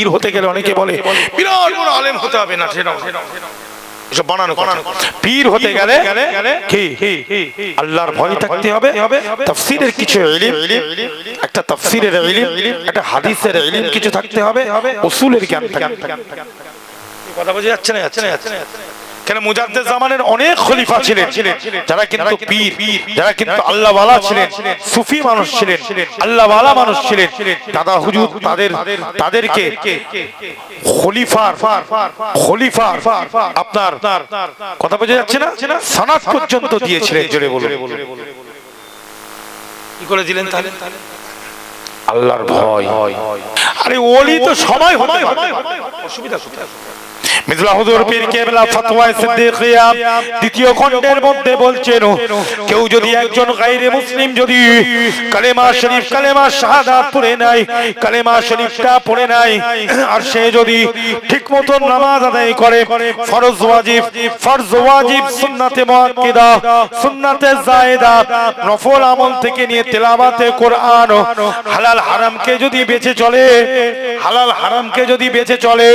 পীর হতে গেলে অনেকে বলে বিরাট বড় আলেম হতে হবে না সেটা এসব বানানো কথা। পীর হতে গেলে কি? আল্লাহর ভয় থাকতে হবে। তাফসীরের কিছু ইলম একটা তাফসীরের ইলম একটা হাদিসের ইলম কিছু থাকতে হবে। উসুলের জ্ঞান থাকতে হবে। কথা বোঝা যাচ্ছে না যাচ্ছে না যাচ্ছে না। কেন মুজাদ্দেদ জামানের অনেক খলিফা ছিলেন যারা কিন্তু পীর যারা কিন্তু আল্লাহ ওয়ালা ছিলেন সুফি মানুষ ছিলেন আল্লাহ ওয়ালা মানুষ ছিলেন দাদা হুজুর তাদের তাদেরকে খলিফার খলিফার আপনার কথা বোঝা যাচ্ছে না? সানাত পর্যন্ত দিয়েছিলেন জোরে বলুন। কি করে দিলেন তাহলে? আল্লাহর ভয়। আরে ওলি তো সবাই হতে পারে অসুবিধা কোথায় মিজলা হুজুর পীর কেবলা ফতোয়ায়ে সিদ্দিকিয়া দ্বিতীয় খণ্ডের মধ্যে বলছেন, কেউ যদি একজন গায়রে মুসলিম যদি কালেমা শরীফ, কালেমা শাহাদাত পড়ে নাই, কালেমা শরীফটা পড়ে নাই, আর সে যদি ঠিকমতো নামাজ আদায় করে, ফরজ ওয়াজিব ফরজ ওয়াজিব সুন্নাতে মুআক্কিদা, সুন্নাতে জায়েদা নফল আমল থেকে নিয়ে তেলাওয়াতে কোরআন, হালাল হারামকে যদি বেঁচে চলে, হালাল হারামকে যদি বেঁচে চলে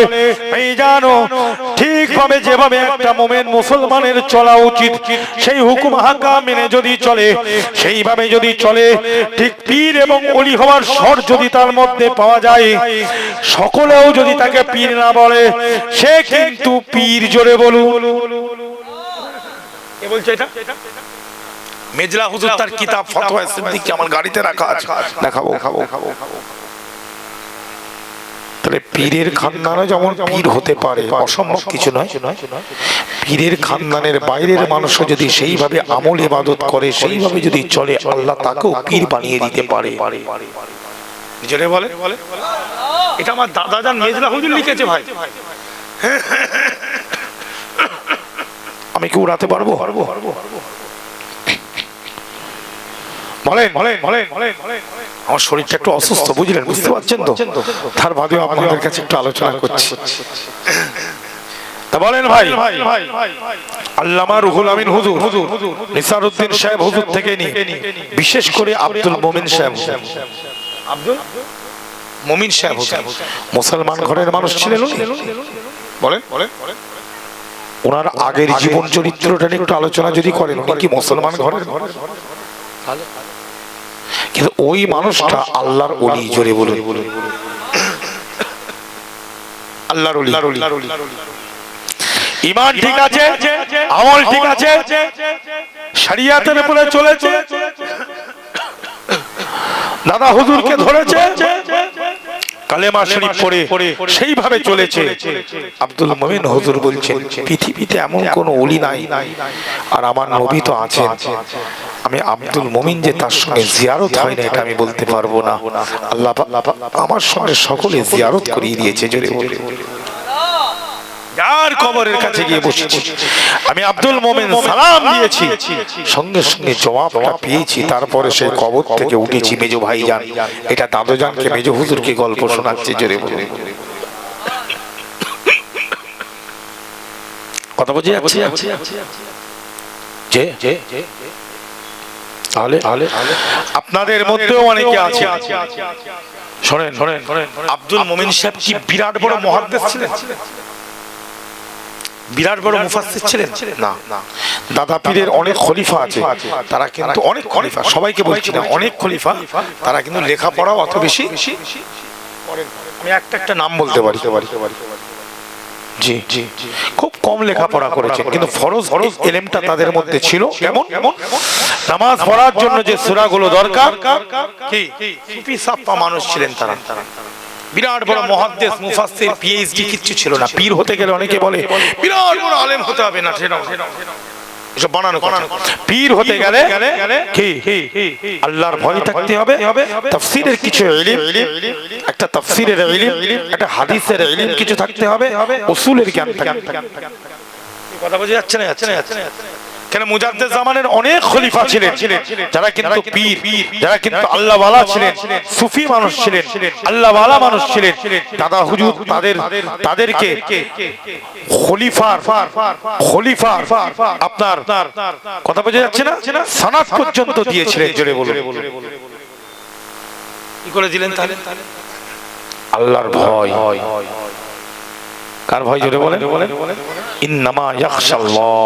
এই জানো ঠিকভাবে যেভাবে একটা মোমেন মুসলমানের চলা উচিত সেই হুকুম হাকা মেনে যদি চলে সেইভাবে যদি চলে ঠিক পীর এবং অলি হওয়ার স্বর যদি তার মধ্যে পাওয়া যায় সকলেও যদি তাকে পীর না বলে সে কিন্তু পীর জোরে বলুন। কে বলছে এটা? মেজলা হুজুর তার কিতাব ফতোয়া সিদ্দিক আমার গাড়িতে রাখা আছে। দেখাবো। খাব খাব তাহলে পীরের খানদানও যেমন পীর হতে পারে অসম্ভব কিছু নয়। পীরের খানদানের বাইরের মানুষও যদি সেইভাবে আমল ইবাদত করে সেইভাবে যদি চলে আল্লাহ তাকেও পীর বানিয়ে দিতে পারে। নিজেরে বলে এটা আমার দাদা যান মেজলা হুজুর লিখেছে ভাই। আমি কি উড়াতে পারব। বলেন বলেন বলেন বলেন বলেন। আমার শরীরটা একটু অসুস্থ বুঝলেন? বুঝতে পারছেন তো? তার বাদেও আপনাদের কাছে একটু আলোচনা করছি। তা বলেন ভাই। আল্লামা রুহুল আমিন হুজুর হুজুর নিসারউদ্দিন সাহেব হুজুর থেকে নিয়ে বিশেষ করে আব্দুল মোমিন সাহেব আব্দুল? মোমিন সাহেব মুসলমান ঘরের মানুষ ছিলেন উনি। বলেন বলেন ওনার আগের জীবন চরিত্রটা নিয়ে একটু আলোচনা যদি করেন উনি কি মুসলমান ঘরের? কিন্তু ওই মানুষটা আল্লাহর অলি জোরে বলুন। আল্লাহর ইমান ঠিক আছে আমল ঠিক আছে শরিয়াতের উপরে চলেছে। দাদা হুজুরকে ধরেছে। কালেমা শরীফ পড়ে সেইভাবে চলেছে। আব্দুল মুমিন হুজুর বলছেন পৃথিবীতে এমন কোন ওলি নাই আর আমার নবী তো আছেন। আমি আব্দুল মমিন যে তার সঙ্গে জিয়ারত হয় না এটা আমি বলতে পারব না। আল্লাহ আমার সঙ্গে সকলে জিয়ারত করিয়ে দিয়েছে জোরে বলে যার কবরের কাছে গিয়ে বসেছি। আমি আব্দুল মোমেন সালাম দিয়েছি। সঙ্গে সঙ্গে জবাবটা পেয়েছি। তারপরে সেই কবর থেকে উঠেছি মেজো ভাইজান। এটা দাদুজানকে মেজো হুজুরকে গল্প শোনাচ্ছে জোরে বলে কথা বুঝে যাচ্ছে? তাহলে আপনাদের মধ্যেও অনেকে আছে। শোনেন শোনেন শোনেন। আব্দুল মোমিন সাহেব কি বিরাট বড় মহাদ্দেশ ছিলেন? বিরাট বড় মুফাসসির ছিলেন? না দাদা পীরের অনেক খলিফা আছে। তারা কিন্তু অনেক খলিফা। সবাইকে বলছি না অনেক খলিফা। তারা কিন্তু লেখাপড়া অত বেশি। আমি একটা একটা নাম বলতে পারি। জি জি। খুব কম লেখাপড়া করেছে কিন্তু ফরজ ফরজ এলেমটা তাদের মধ্যে ছিল। কেমন? কেমন? নামাজ পড়ার জন্য যে সূরাগুলো দরকার কি? সুফি সাফা মানুষ ছিলেন তারা। বিরাট বড় মহাদ্দেশ মুফাসসির পিএইচডি কিচ্ছু ছিল না। পীর হতে গেলে অনেকে বলে বিরাট বড় আলেম হতে হবে না সেটা এসব বানানো। পীর হতে গেলে কি? আল্লাহর ভয় থাকতে হবে। তাফসীরের কিছু ইলম একটা তাফসীরের ইলম একটা হাদিসের ইলম কিছু থাকতে হবে। উসুলের জ্ঞান থাকতে হবে। কথা বোঝা যাচ্ছে না যাচ্ছে না যাচ্ছে না। কেন মুজাদ্দেদ জামানের অনেক খলিফা ছিলেন। যারা কিন্তু পীর যারা কিন্তু আল্লাহ ওয়ালা ছিলেন সুফি মানুষ ছিলেন আল্লাহ ওয়ালা মানুষ ছিলেন দাদা হুজুর তাদের তাদেরকে খলিফার খলিফার আপনার কথা বোঝা যাচ্ছে না? সানাত পর্যন্ত দিয়েছিলেন জোরে বলুন। কি করে দিলেন তাহলে? আল্লাহর ভয়। কার ভয় জোরে বলেন। ইন্নামা ইয়াখশাল্লাহ।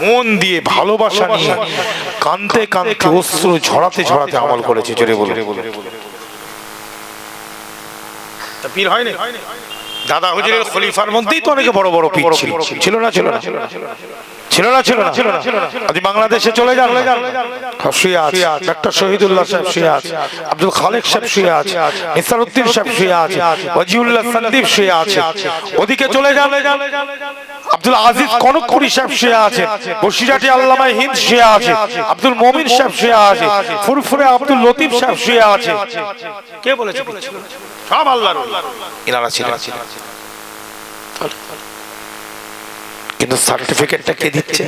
মন দিয়ে ভালোবাসা নিয়ে কানতে কানতে অশ্রু ঝরাতে ঝরাতে আমল করেছে জোরে বলে পীর হয়নি? দাদা হুজুরের খলিফার মধ্যেই তো অনেকে বড় বড় পীর ছিল। ছিল না ছিল না ছিল না। ছিল না ছিল না আজ বাংলাদেশে চলে যান। শুয়ে আছে ডাক্তার শহীদুল্লাহ সাহেব শুয়ে আছে আব্দুল খালেক সাহেব শুয়ে আছে নিসারউদ্দিন সাহেব শুয়ে আছে ওয়াজিউল্লাহ সন্দীপ শুয়ে আছে ওদিকে চলে যান। আব্দুল আজিজ কনকপুরি সাহেব শুয়ে আছে বসিরাটি আল্লামা হিন্দ শুয়ে আছে আব্দুল মমিন সাহেব শুয়ে আছে ফুরফুরে আব্দুল লতিফ সাহেব শুয়ে আছে কে বলেছে? সব আল্লাহর ইনারা ছিলেন। কিন্তু সার্টিফিকেটটা কে দিচ্ছে?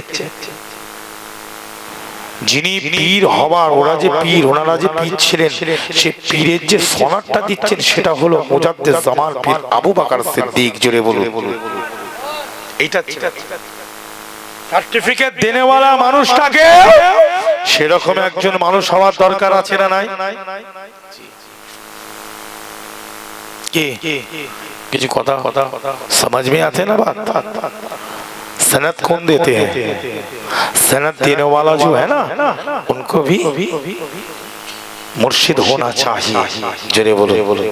যিনি পীর হবার ওরা যে পীর ওনারা যে পীর ছিলেন সে পীরের যে সনারটা দিচ্ছেন সেটা হলো মোজাদ্দে জামার পীর আবু বাকার সিদ্দিক জোরে বলুন। এটা সার্টিফিকেট দেনেওয়ালা মানুষটাকে সেরকম একজন মানুষ হওয়ার দরকার আছে না নাই? কে? কিছু কথা? কথা সমাজ মে আছে না বাত। सनत कौन देते हैं सनत देने वाला जो है ना उनको भी मुर्शिद होना चाहिए जरे बोलो बोलो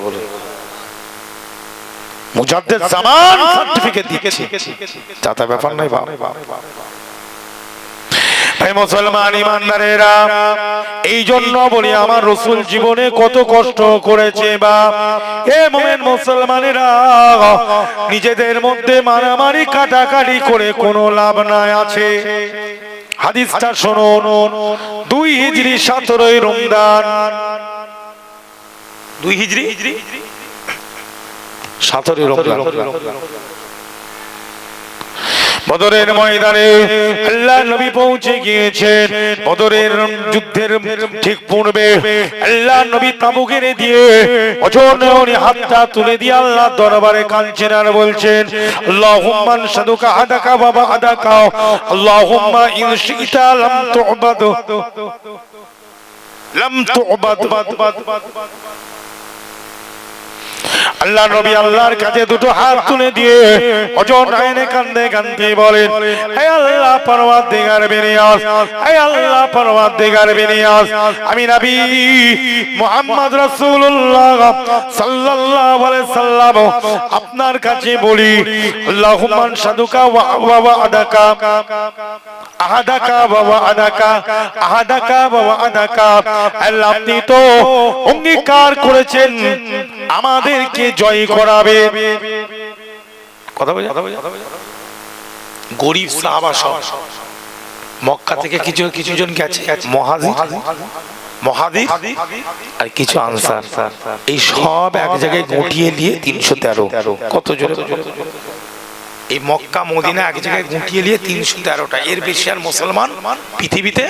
মুজাদ্দেদ জামান সার্টিফিকেট দিচ্ছে চাতা ব্যাপার নাই বাপ ভাই মুসলমান ইমানদারেরা এই জন্য বলি আমার রসুল জীবনে কত কষ্ট করেছে বা। এ মোমেন মুসলমানেরা নিজেদের মধ্যে মারামারি কাটাকাটি করে কোনো লাভ নাই আছে। হাদিসটা শুনুন দুই হিজরি সতেরোই রমজান। দুই হিজরি? সতেরোই রমজান। বদরের ময়দানে আল্লাহ নবী পৌঁছে গিয়েছেন। বদরের যুদ্ধের ঠিক পূর্বে আল্লাহ নবী তাবু ঘিরে দিয়ে অজন উনি হাতটা তুলে দিয়ে আল্লাহ দরবারে কাঁদছেন আর বলছেন, আল্লাহুম্মা সাদুকা আদাকা বাবা আদাকা, আল্লাহুম্মা ইন শিতা লাম তুবাদ লাম তুবাদ আল্লাহ নবী আল্লাহর কাছে দুটো হাত তুলে দিয়ে অজন আইনে কান্দে কান্দে বলেন, হে আল্লাহ পরওয়ার দিগার বেনিয়াস হে আল্লাহ পরওয়ার দিগার বেনিয়াস আমি নবী মুহাম্মদ রাসূলুল্লাহ সাল্লাল্লাহু আলাইহি সাল্লাম আপনার কাছে বলি, আল্লাহুম্মা সাদুকা ওয়া ওয়া আদাকা আহাদাকা বাবা আদাকা আহাদাকা বাবা আদাকা আল্লাহ আপনি তো অঙ্গীকার করেছেন আমাদেরকে জয় করাবে। কথা বলে গরিব সাহাবা সব। মক্কা থেকে কিছু কিছু জন গেছে। মহাজি মহাদিক আর কিছু আনসার। এই সব এক জায়গায় গুটিয়ে নিয়ে তিনশো তেরো। কত জোরে? এই মক্কা মদিনা এক জায়গায় গুটিয়ে নিয়ে তিনশো তেরোটা। এর বেশি আর মুসলমান পৃথিবীতে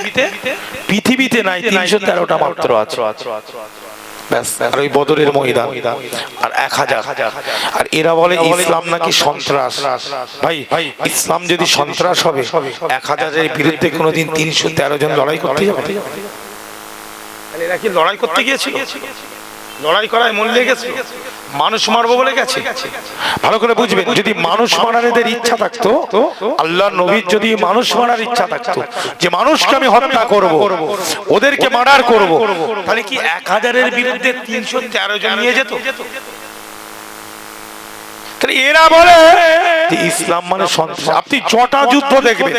পৃথিবীতে নাই। তিনশো তেরোটা মাত্র আছে। ব্যাস আর ওই বদরের ময়দান। আর এক হাজার। আর এরা বলে ইসলাম নাকি সন্ত্রাস। ভাই ভাই ইসলাম যদি সন্ত্রাস হবে এক হাজারের বিরুদ্ধে কোনোদিন তিনশো তেরো জন লড়াই করতে যাবে। এরা কি লড়াই করতে গিয়েছিল? লড়াই করায় মন লেগেছে মানুষ মারবো বলে গেছে। ভালো করে বুঝবেন, যদি মানুষ মারার এদের ইচ্ছা থাকতো, আল্লাহ নবীর যদি মানুষ মারার ইচ্ছা থাকতো, যে মানুষকে আমি হত্যা করব, ওদেরকে মারার করব, তাহলে কি এক হাজারের বিরুদ্ধে তিনশো তেরো জন নিয়ে যেত? এরা বলে ইসলাম মানে আপনি জটা যুদ্ধ দেখবেন,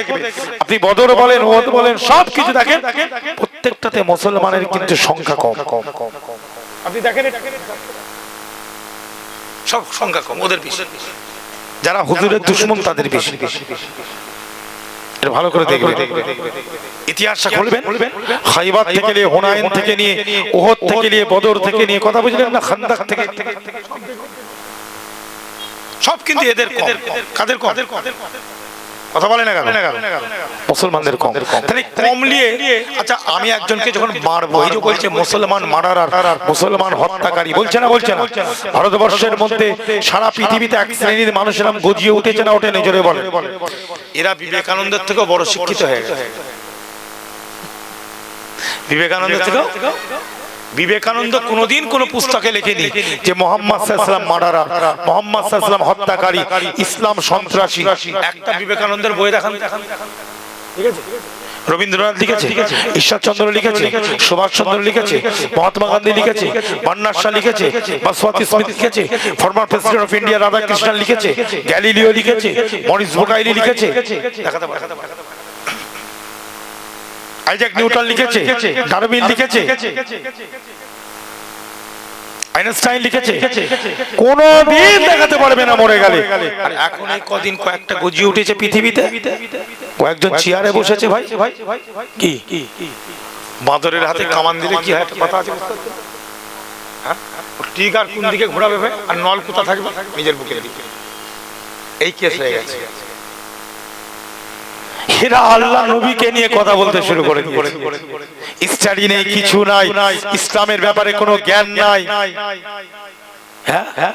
আপনি বদর বলেন ওদ বলেন সব কিছু দেখেন, প্রত্যেকটাতে মুসলমানের কিন্তু সংখ্যা কম। আপনি দেখেন সব সংখ্যা কম ওদের বেশি। যারা হুজুরের দুশ্মন তাদের বেশি। এটা ভালো করে দেখবে। ইতিহাসটা খুলবেন? খাইবার থেকে নিয়ে হুনাইন থেকে নিয়ে ওহদ থেকে নিয়ে বদর থেকে নিয়ে কথা বুঝলেন না? খান্দাক থেকে সব কিন্তু এদের কাদের কাদের কম। কথা বলে না কেন? মুসলমানদের কম। তাহলে কম নিয়ে আচ্ছা আমি একজনকে যখন মারবো এই যে বলছে মুসলমান মারার মুসলমান হত্যাকারী বলছে না বলছে না? ভারতবর্ষের মধ্যে সারা পৃথিবীতে এক শ্রেণির মানুষেরা গজিয়ে উঠেছে না ওঠে নজরে বলে। এরা বিবেকানন্দের থেকেও বড় শিক্ষিত হয়ে গেছে। বিবেকানন্দের থেকেও? বিবেকানন্দ কোনোদিন কোন পুস্তকে লেখেনি যে মোহাম্মদ সাল্লাম মারারা মোহাম্মদ সাল্লাম হত্যাকারী ইসলাম সন্ত্রাসী। একটা বিবেকানন্দের বই দেখান। ঠিক আছে রবীন্দ্রনাথ লিখেছে ঈশ্বরচন্দ্র লিখেছে সুভাষচন্দ্র লিখেছে মহাত্মা গান্ধী লিখেছে মান্নার শাহ লিখেছে বসওয়াতি স্মিথ লিখেছে former president of India Radhakrishnan লিখেছে গ্যালিলিও লিখেছে মরিস বোকাইলি লিখেছে। দেখাতে। আইজাক নিউটন লিখেছে ডারউইন লিখেছে আইনস্টাইন লিখেছে। কোন দিন দেখাতে পারবে না মরে গেলে। আর এখন এই কদিন কয়েকটা গজিয়ে উঠেছে পৃথিবীতে। কয়েকজন চেয়ারে বসেছে ভাই। কি? বাঁদরের হাতে কামান দিলে কি হয় একটা কথা আছে? পারছ? হ্যাঁ? টিগার কোন দিকে ঘোরাবে ভাই? আর নল কোথা থাকবে? নিজের বুকের দিকে এই কেস হয়ে গেছে। এরা আল্লাহ নবীকে নিয়ে কথা বলতে শুরু করে স্টাডি নেই কিছু নাই। ইসলামের ব্যাপারে কোনো জ্ঞান নাই। হ্যাঁ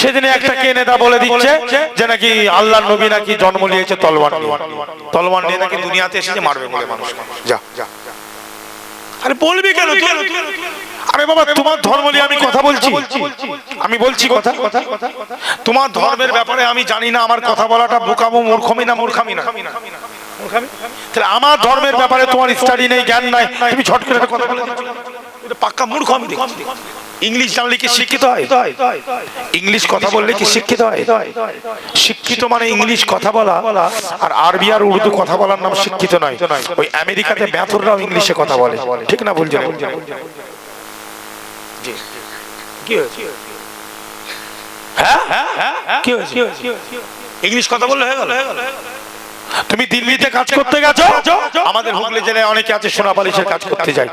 সেদিনে একটা কে নেতা বলে দিচ্ছে যে নাকি আল্লাহ নবী নাকি জন্ম নিয়েছে নিয়ে। নিয়ে নাকি দুনিয়াতে এসেছে মারবে বলে মানুষ। যা আরে বলবি কেন? আরে বাবা তোমার ধর্ম নিয়ে আমি কথা বলছি। আমি বলছি কথা। কথা তোমার ধর্মের ব্যাপারে আমি জানি না আমার কথা বলাটা বোকামো মূর্খমি না মূর্খামি না। তাহলে আমার ধর্মের ব্যাপারে তোমার স্টাডি নেই জ্ঞান নাই। তুমি ছট করে কথা বলে। এটা পাক্কা মূর্খ আমি দেখছি। ইংলিশ জানলে কি শিক্ষিত হয়? ইংলিশ কথা বললে কি শিক্ষিত হয়? শিক্ষিত মানে ইংলিশ কথা বলা আর আরবি আর উর্দু কথা বলার নাম শিক্ষিত নয়। ওই আমেরিকাতে ব্যাথররাও ইংলিশে কথা বলে। ঠিক না বলছে কি হয়েছে? হ্যাঁ? কি হয়েছে? ইংলিশ কথা বললে হয়ে গেল? তুমি দিল্লিতে কাজ করতে গেছো? আমাদের হুগলি জেলায় অনেকে আছে সোনাপালিশের কাজ করতে যায়।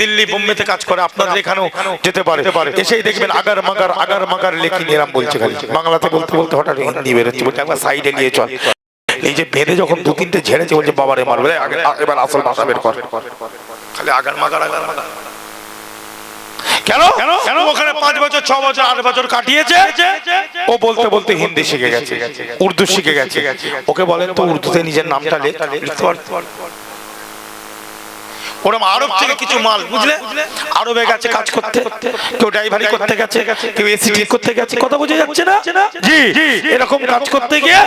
দিল্লি বোম্বেতে কাজ করে আপনাদের এখানেও যেতে পারে। এসেই দেখবেন আগার মাগার আগার মাগার লেখি এরাম বলছে খালি। বাংলাতে বলতে বলতে হঠাৎ হিন্দি বেরোচ্ছে বলছে একবার সাইডে নিয়ে চল। এই যে বেঁধে যখন দু তিনটে ঝেড়েছে বলছে বাবারে মারবে। এবার আসল ভাষা বের কর। খালি আগার মাগার আগার মাগার। কেন? কেন? ওখানে পাঁচ বছর ছ বছর আট বছর কাটিয়েছে? ও বলতে বলতে হিন্দি শিখে গেছে উর্দু শিখে গেছে। ওকে বলেন তো উর্দুতে নিজের নামটা লেখ। লিখতে ওরম আরব থেকে কিছু মাল বুঝলে? আরবে গেছে কাজ করতে। কেউ ড্রাইভারি করতে গেছে কেউ এসি ঠিক করতে গেছে কথা বোঝা যাচ্ছে না? জি। এরকম কাজ করতে গিয়ে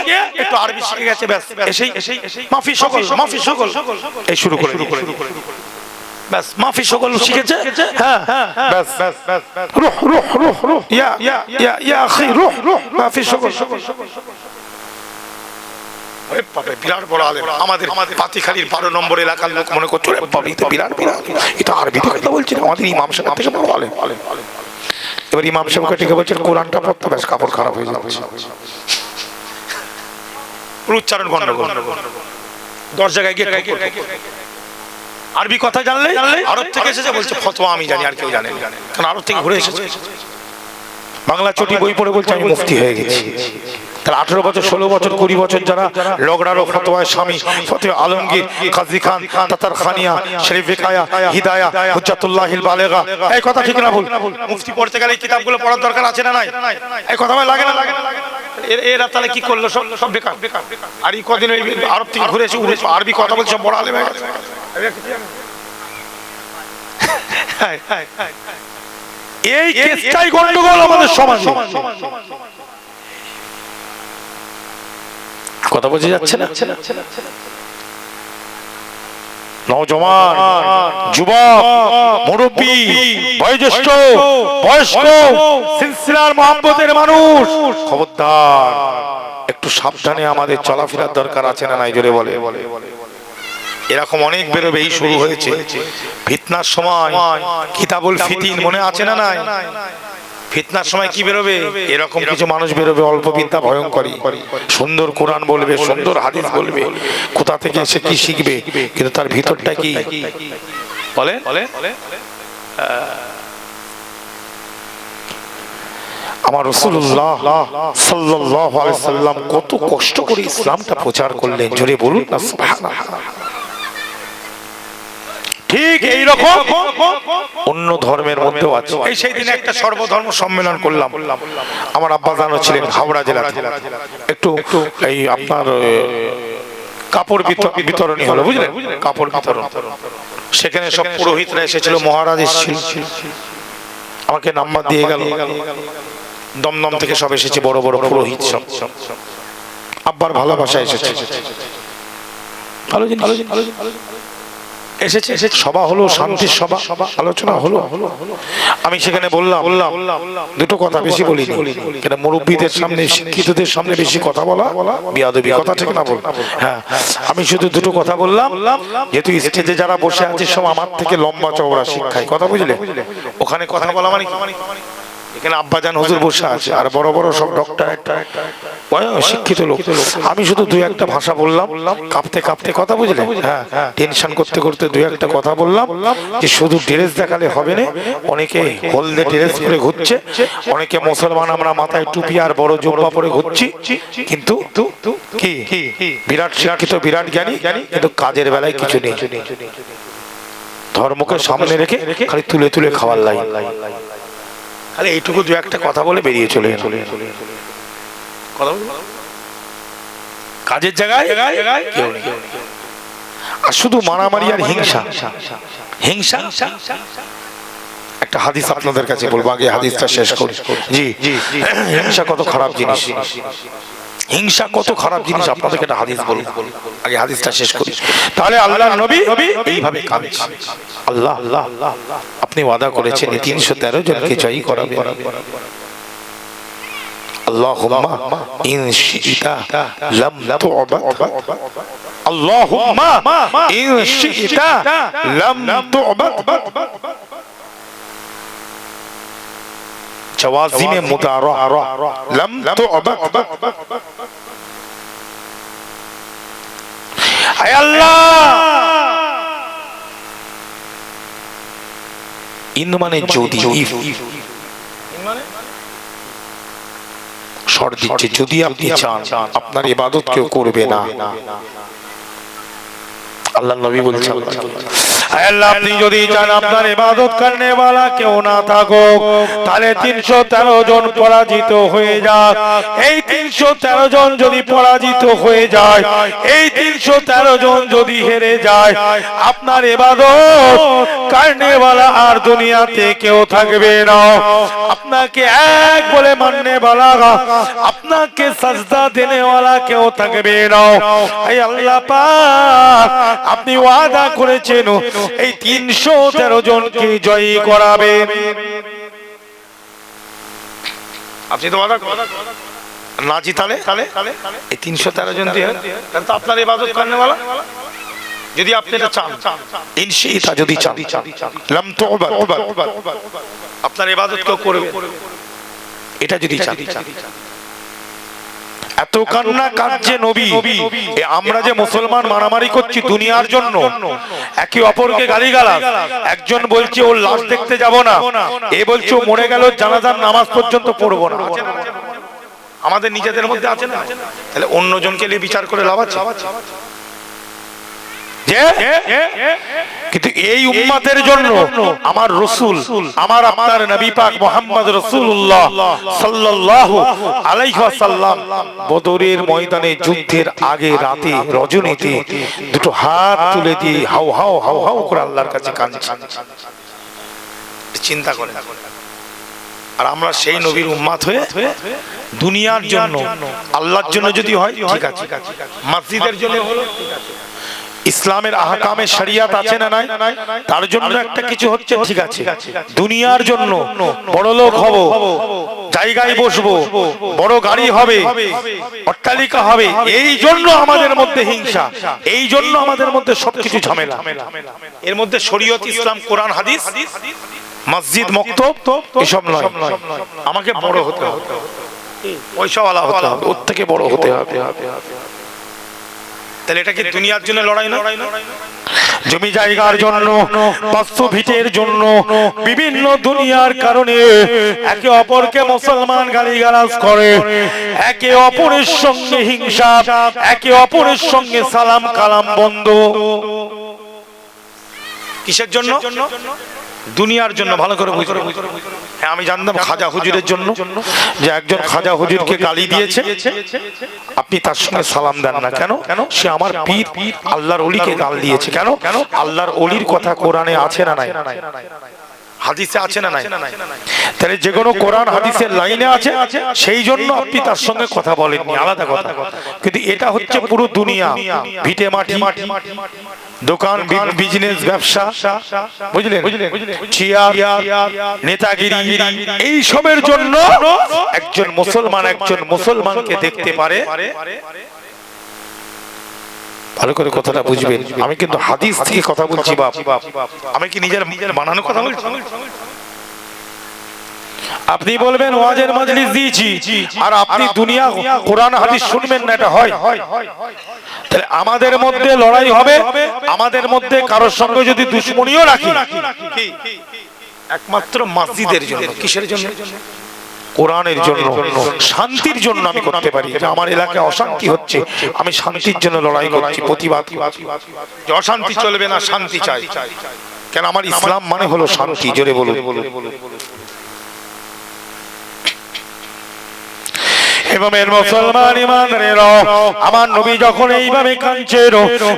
একটু আরবি শিখে গেছে ব্যাস এসেই। মাফি সকল মাফি সকল। এই শুরু করে শুরু করে ব্যাস মাফি সকল শিখেছে? হ্যাঁ ব্যাস ব্যাস ব্যাস রুহ রুহ রুহ রুহ। ইয়া ইয়া ইয়া ইয়া আখি। রুহ রুহ মাফি সকল। বিরাট বড় আলেম। আমাদের পাতিখালির বারো নম্বর এলাকার লোক মনে করছ বিরাট বিরাট। এটা আরবিতে কথা বলছি আমাদের ইমাম সাহেব থেকে বড় আলেম। এবার ইমাম সাহেবকে ডেকে বলছেন কোরআনটা পড়তে ব্যাস কাপড় খারাপ হয়ে যাচ্ছে। উচ্চারণ গন্ডগোল। দশ জায়গায় গিয়ে। আরবি কথা জানলে আরব থেকে এসেছে বলছে ফতোয়া আমি জানি আর কেউ জানে। কারণ আরব থেকে ঘুরে এসেছে। বাংলা চটি বই পড়ে বলছে আমি মুফতি হয়ে গেছি। তাহলে আঠেরো বছর ষোলো বছর কুড়ি বছর যারা লগড়ারো ফতোয়ায় স্বামী ফতোয়া আলমগীর কাজী খান তাতার খানিয়া শরীফ বেকায়া হিদায়া হুজ্জাতুল্লাহ বালেগা। এই কথা ঠিক না ভুল? মুফতি পড়তে গেলে কিতাবগুলো পড়ার দরকার আছে না নাই? এই কথা আমার লাগে না? লাগে? এরা তাহলে কি করল সব সব বেকার? আর এই কদিন ওই আরব থেকে ঘুরে এসে আরবি কথা বলছে বড় আলেম হয়ে গেছে। এই কেসটাই গন্ডগোল আমাদের সমাজে কথা বোঝা যাচ্ছে না? নজওয়ান যুবক মুরব্বী বয়োজ্যেষ্ঠ বয়স্ক সিলসিলার মহাব্বতের মানুষ। খবরদার একটু সাবধানে আমাদের চলাফেরার দরকার আছে না নাই জোরে বলে বলে বলে। এরকম অনেক বেরোবে এই শুরু হয়েছে। ফিতনার সময় কিতাবুল ফিতিন মনে আছে না নাই? ফিতনার সময় কি বেরোবে? এরকম কিছু মানুষ বেরোবে অল্প বিদ্যা ভয়ঙ্করী। সুন্দর কোরআন বলবে সুন্দর হাদিস বলবে। কোথা থেকে এসে কি শিখবে? কিন্তু তার ভিতরটা কি? বলে আমার রসুল্লাহ সাল্লাহ সাল্লাম কত কষ্ট করে ইসলামটা প্রচার করলেন। জোরে বলুন না সুবহানাল্লাহ। ঠিক এই রকম অন্য ধর্মের মধ্যেও আছে। এই সেই দিনে একটা সর্বধর্ম সম্মেলন করলাম। আমার আব্বা জানো ছিলেন হাওড়া জেলা একটু একটু এই আপনার কাপড় বিত- বিতরণী হলো বুঝলেন? কাপড় বিতরণ। সেখানে সব পুরোহিতরা এসেছিল মহারাজ এসেছিল। আমাকে নাম্বার দিয়ে গেল। দমদম থেকে সব এসেছে বড় বড় পুরোহিত সব। আব্বার ভালোবাসা এসেছে। ভালো জিনিস, এসেছে এসেছে। সভা হলো শান্তির সভা আলোচনা হলো। আমি সেখানে বললাম বললাম। দুটো কথা বেশি বলি কেন মুরব্বীদের সামনে শিক্ষিতদের সামনে বেশি কথা বলা? বিয়াদবি কথা ঠিক না বল হ্যাঁ আমি শুধু দুটো কথা বললাম। যেহেতু স্টেজে যারা বসে আছে সব আমার থেকে লম্বা চওড়া শিক্ষায়। কথা বুঝলে? ওখানে কথা বলা মানে কি? এখানে আব্বাজান হুজুর বসে আছে। আর বড় বড় সব ডক্টর শিক্ষিত লোক। আমি শুধু দুই একটা ভাষা বললাম কাঁপতে কাঁপতে কথা বুঝলে হ্যাঁ টেনশন করতে করতে দুই একটা কথা বললাম যে শুধু ড্রেস দেখালে হবে না অনেকে হলদে ড্রেস পরে ঘুরছে অনেকে মুসলমান আমরা মাথায় টুপি আর বড় জোব্বা পরে ঘুরছি। কিন্তু কি? বিরাট শিক্ষিত বিরাট জ্ঞানী কিন্তু কাজের বেলায় কিছু নেই। ধর্মকে সামনে রেখে খালি তুলে তুলে খাওয়ার লাইন খালি এইটুকু দু একটা কথা বলে বেরিয়ে চলে চলে কথা কাজের জায়গায়? কেউ নেই। আর শুধু মারামারি আর হিংসা। হিংসা। একটা হাদিস আপনাদের কাছে বলব আগে হাদিসটা শেষ করি। জি। হিংসা কত খারাপ জিনিস। হিংসা কত খারাপ জিনিস আপনাদেরকে একটা হাদিস বলবো আগে হাদিসটা শেষ করি তাহলে আল্লাহ নবী এইভাবে কাঁদছে আল্লাহ আল্লাহ আল্লাহ আপনি ওয়াদা করেছেন তিনশো তেরো জনকে জয়ী করাবে اللهم إن شئت لم تعبد اللهم إن شئت لم تعبد جوازم مدارع لم تعبد আল্লাহ! ইন মানে যদি দিচ্ছে যদি আপনি চান আপনার ইবাদত কেউ করবে না। আল্লাহ নবী বলছেন। আল্লাহ, আপনি যদি চান আপনার ইবাদত করনে वाला কেউ না থাকুক, তাহলে 313 জন পরাজিত হয়ে যাক এই 313 জন যদি পরাজিত হয়ে যায়, এই 313 জন যদি হেরে যায়, আপনার ইবাদত কারণেওয়ালা আর দুনিয়াতে কেউ থাকবে না। আপনাকে এক বলে মাননেওয়ালা আপনাকে সাজদা দেনেওয়ালা কেউ থাকবে না। এই আল্লাহ পাক, আপনি ওয়াদা করেছেন, এই তিনশো তেরো জনকে জয়ী করাবেন। আপনি তো ওয়াদা না জিতালে এই তিনশো তেরো জন দিয়ে? তো আপনার এবাদত করেন যদি আপনি এটা চান। ইনশিতা যদি চান। লাম তুবাদ। আপনার ইবাদত কেউ করবে? এটা যদি চান। এত কান্না কাঁদছে নবী। আমরা যে মুসলমান মারামারি করছি দুনিয়ার জন্য একে অপরকে গালিগালাজ। একজন বলছে ওর লাশ দেখতে যাব না। এ বলছে ও মরে গেল জানাজার নামাজ পর্যন্ত পড়ব না। আমাদের নিজেদের মধ্যে আছে না? তাহলে অন্যজনকে নিয়ে বিচার করে লাভ আছে? যে? কিন্তু এই উম্মাতের জন্য আমার রসুল আমার আপনার নবী পাক মোহাম্মদ রসুল্লাহ সাল্লাল্লাহু আলাইহি ওয়াসাল্লাম বদরের ময়দানে যুদ্ধের আগে রাতে রজনীতে দুটো হাত তুলে দিয়ে হাউ হাউ হাউ হাউ করে আল্লাহর কাছে কাঁদছে। চিন্তা করে আর আমরা সেই নবীর উম্মাত হয়ে দুনিয়ার জন্য আল্লাহর জন্য যদি হয় ঠিক আছে। মসজিদের জন্য হলো ঠিক আছে ইসলামের আহকামে শরিয়াত আছে না নাই? তার জন্য একটা কিছু হচ্ছে ঠিক আছে। দুনিয়ার জন্য বড় লোক হব জায়গায় বসবো বড় গাড়ি হবে অট্টালিকা হবে এই জন্য আমাদের মধ্যে হিংসা এই জন্য আমাদের মধ্যে সবকিছু ঝামেলা। এর মধ্যে শরীয়ত ইসলাম কোরআন হাদিস মসজিদ মক্তব এসব নয়। আমাকে বড় হতে হবে। পয়সাওয়ালা হতে হবে। ওর থেকে বড় হতে হবে। তাহলে এটা কি দুনিয়ার জন্য লড়াই না? জমি জায়গার জন্য বাস্তু ভিটের জন্য বিভিন্ন দুনিয়ার কারণে একে অপরকে মুসলমান গালিগালাজ করে একে অপরের সঙ্গে হিংসা একে অপরের সঙ্গে সালাম কালাম বন্ধ। কিসের জন্য? দুনিয়ার জন্য ভালো করে হ্যাঁ আমি জানতাম খাজা হুজুরের জন্য যে একজন খাজা হুজুরকে গালি দিয়েছে আপনি তার সঙ্গে সালাম দেন না কেন? কেন? সে আমার পীর আল্লাহর অলিকে গাল দিয়েছে কেন? কেন? আল্লাহর অলির কথা কোরআনে আছে না নাই? হাদিসে আছে না নাই? তাহলে যে কোনো কোরআন হাদিসের লাইনে আছে সেই জন্য আপনি তার সঙ্গে কথা বলেননি আলাদা কথা। কিন্তু এটা হচ্ছে পুরো দুনিয়া ভিটে মাটি। দোকান বিজনেস ব্যবসা। বুঝলেন? চেয়ার নেতাগিরি এই সবের জন্য একজন মুসলমান একজন মুসলমানকে দেখতে পারে। ভালো করে কথাটা বুঝবেন। আমি কিন্তু হাদিস থেকে কথা বলছি বাপ। আমি কি নিজের নিজের বানানো কথা বলছি? আপনি বলবেন, ওয়াজের মাজলিস দিয়েছি, আর আপনি দুনিয়া কোরআন হাদিস শুনবেন না, এটা হয়। তাহলে আমাদের মধ্যে লড়াই হবে, আমাদের মধ্যে কারোর সঙ্গে যদি দুশ্মনীও রাখি। একমাত্র মসজিদের জন্য, কিসের জন্য? কোরআনের জন্য, শান্তির জন্য আমি করতে পারি। আমার এলাকায় অশান্তি হচ্ছে, আমি শান্তির জন্য লড়াই করছি, প্রতিবাদ যে অশান্তি চলবে না, শান্তি চাই। কেন? আমার ইসলাম মানে হলো শান্তি, জোরে বলুন। এভাবের মুসলমান ইমানের আমার নবী যখন এইভাবে কাঁদছেন,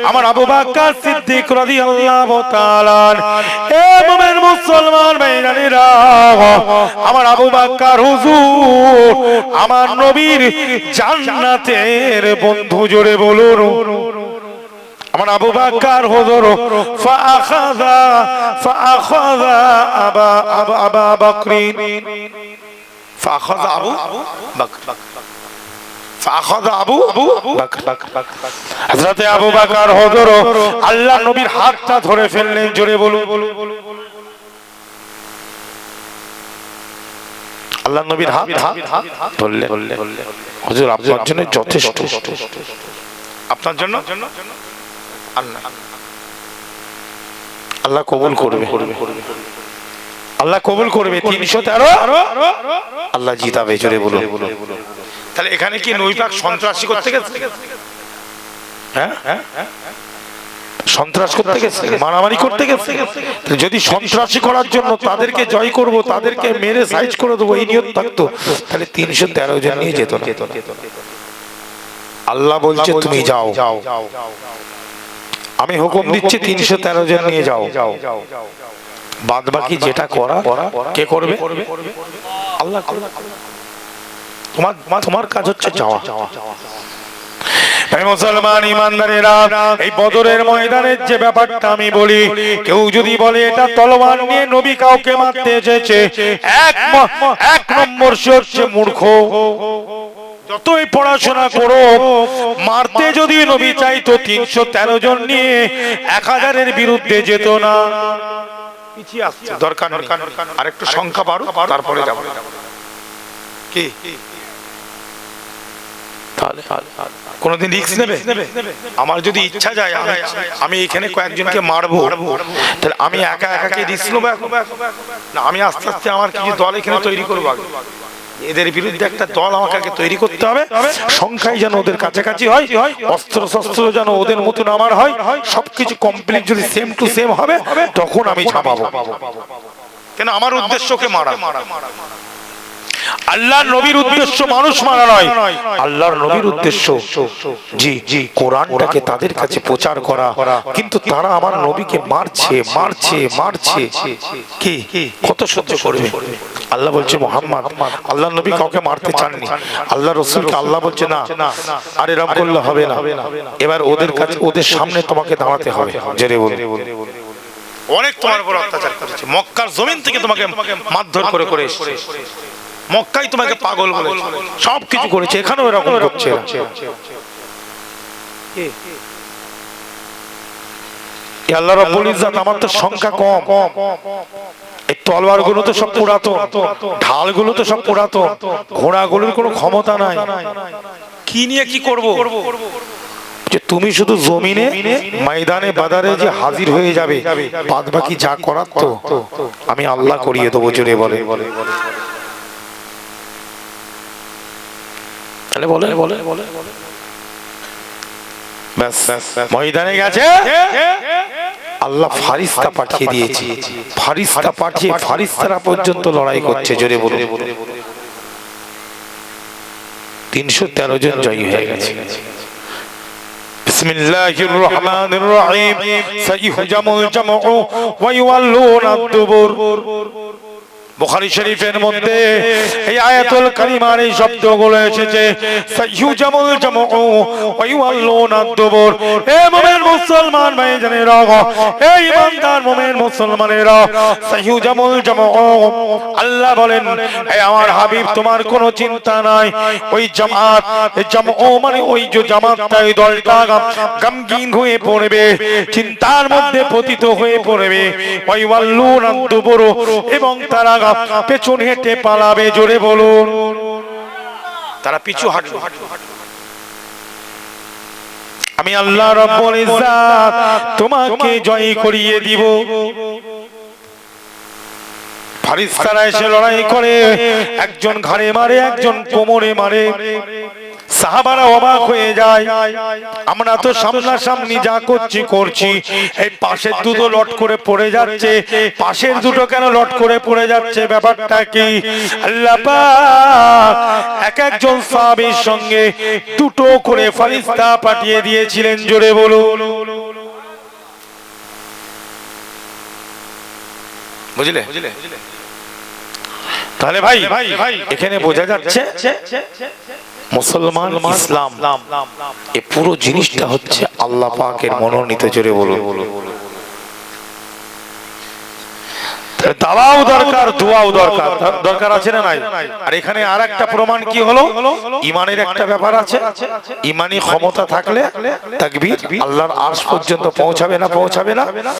আমার আবু বাক্কার সিদ্দিক রাদিয়াল্লাহু তাআলা, এ মুমিন মুসলমান ভাইরা আমার আবু বাক্কার হুজুর, আমার নবীর জান্নাতের বন্ধু জোরে বলুন। আমার আবু বাক্কার হুজুর ফাখাযা ফাখাযা আবা আবা বকরিন। ফাখাযা আবু বকর। আল্লাহ নবীর হাতটা ধরে ফেললেন জোরে আল্লাহ নবীর হাত ধরলে হজুর আপনার জন্য যথেষ্ট। আপনার জন্য? আল্লাহ। কবুল করবে। আল্লাহ কবুল করবে। তিনশো তেরো আল্লাহ জিতাবে জোরে বলুন। তাহলে এখানে কি নৈপাক সন্ত্রাসী করতে গেছে? হ্যাঁ সন্ত্রাস করতে গেছে? মারামারি করতে গেছে? যদি সন্ত্রাসী করার জন্য তাদেরকে জয় করব তাদেরকে মেরে সাইজ করে দেবো এই নিয়ত থাকতো তাহলে তিনশো তেরো জন নিয়ে যেত না। আল্লাহ বলছে তুমি যাও। যাও। আমি হুকুম দিচ্ছি তিনশো তেরো জন নিয়ে যাও। বাদ বাকি যেটা করা কে করবে? আল্লাহ করবে। তোমার তোমার কাজ হচ্ছে যাওয়া। মুসলমান ইমানদারেরা এই বদরের ময়দানের যে ব্যাপারটা আমি বলি কেউ যদি বলে এটা তলোয়ার নিয়ে নবী কাউকে মারতে এসেছে এক এক নম্বর সে হচ্ছে মূর্খ। যতই পড়াশোনা করো মারতে যদি নবী চাইতো তিনশো তেরো জন নিয়ে এক হাজারের বিরুদ্ধে যেত না। দরকার আর একটু সংখ্যা বাড়ো তারপরে যাব। কি? তাহলে। কোনোদিন রিস্ক নেবে? আমার যদি ইচ্ছা যায় আমি- এখানে কয়েকজনকে মারবো। তাহলে আমি একা একাকে রিস্ক নেব না আমি আস্তে আস্তে আমার কিছু দল এখানে তৈরি করব আগে। এদের বিরুদ্ধে একটা দল আমাকে তৈরি করতে হবে। সংখ্যায় যেন ওদের কাছাকাছি হয় অস্ত্র শস্ত্র যেন ওদের মতন আমার হয় সবকিছু কমপ্লিট যদি সেম টু সেম হবে তখন আমি ছাপাবো। কেন? আমার উদ্দেশ্যকে মারা। আল্লাহর নবীর উদ্দেশ্য মানুষ মারা নয়। আল্লাহর নবীর উদ্দেশ্য। জি জি, কোরআনটাকে তাদের কাছে প্রচার করা। কিন্তু তারা আমার নবীকে মারছে মারছে মারছে। কি? কত সহ্য করবে? আল্লাহ বলছে, মোহাম্মদ আল্লাহ নবী কাউকে মারতে চাননি। আল্লাহ রসুলকে আল্লাহ বলছে, না, আর এরকম করলে হবে না। এবার ওদের কাছে, ওদের সামনে তোমাকে দাঁড়াতে হবে। জেরে বলে অনেক তোমার উপর অত্যাচার করেছে। মক্কার জমিন থেকে তোমাকে মারধর করে করে এসেছে। মক্কাই তোমাকে পাগল বলে সব কিছু করেছে এখানেও এরকম করছে। এরা। আল্লাহ রাব্বুল ইজ্জাত আমার তো সংখ্যা কম। এই তলোয়ারগুলো তো সব পুরাতন। ঢালগুলো তো সব পুরাতন। ঘোড়া কোনো ক্ষমতা নাই। কি নিয়ে কি করব? যে তুমি শুধু জমিনে ময়দানে বাদারে যে হাজির হয়ে যাবে বাদ বাকি যা করার তো আমি আল্লাহ করিয়ে দেবো জোরে বলে। তাহলে বলে বলে বলে ব্যাস ময়দানে গেছে আল্লাহ ফারিস্তা পাঠিয়ে দিয়েছে ফারিস্তা পাঠিয়ে ফারিস্তারা পর্যন্ত লড়াই করছে জোরে বলে তিনশো তেরো জন জয়ী হয়ে গেছে بسم الله الرحمن الرحيم سيهجم الجمع ويولون الدبر বুখারী শরীফের মধ্যে এই আয়াতুল কারিমার এই শব্দগুলো এসেছে সাইয়ুজামুল জামউ ওয়া ইউআল্লুনা দুবুর। এ মুমিন মুসলমান ভাইজানেরা এই ইমানদার মুমিন মুসলমানেরা সাইয়ুজামুল জামউ। আল্লাহ বলেন হে আমার হাবিব তোমার কোনো চিন্তা নাই। ওই জামাত এই জামউ মানে ওই যে জামাতটা ওই দলটা গমগিন হয়ে পড়বে চিন্তার মধ্যে পতিত হয়ে পড়বে। ওয়া ইউআল্লুনা দুবুর এবং তারা পেছন হেঁটে পালাবে জোরে বলুন। তারা পিছু হাঁটু আমি আল্লাহ রব্বুল ইজ্জাত তোমাকে জয় করিয়ে দিব। ফারিস্তারা এসে লড়াই করে একজন ঘাড়ে মারে একজন কোমরে মারে। সাহাবারা অবাক হয়ে যায়। আমরা তো সামনাসামনি যা করছি করছি। এই পাশের দুটো লট করে পড়ে যাচ্ছে। পাশের দুটো কেন লট করে পড়ে যাচ্ছে? ব্যাপারটা কি? এক একজন সাহাবীর সঙ্গে দুটো করে ফারিস্তা পাঠিয়ে দিয়েছিলেন, জোরে বলুন। বুঝলে? তাহলে ভাই ভাই, এখানে বোঝা যাচ্ছে মুসলমান, ইসলাম, এ পুরো জিনিসটা হচ্ছে আল্লাহ পাকের মনোনীত, জোরে তাহলে দাওয়াও দরকার, দোয়াও দরকার। দরকার আছে না নাই? আর এখানে আর একটা প্রমাণ কি হলো? ইমানের একটা ব্যাপার আছে। ইমানি ক্ষমতা থাকলে তাকবীর আল্লাহর আরশ পর্যন্ত পৌঁছাবে না পৌঁছাবে না।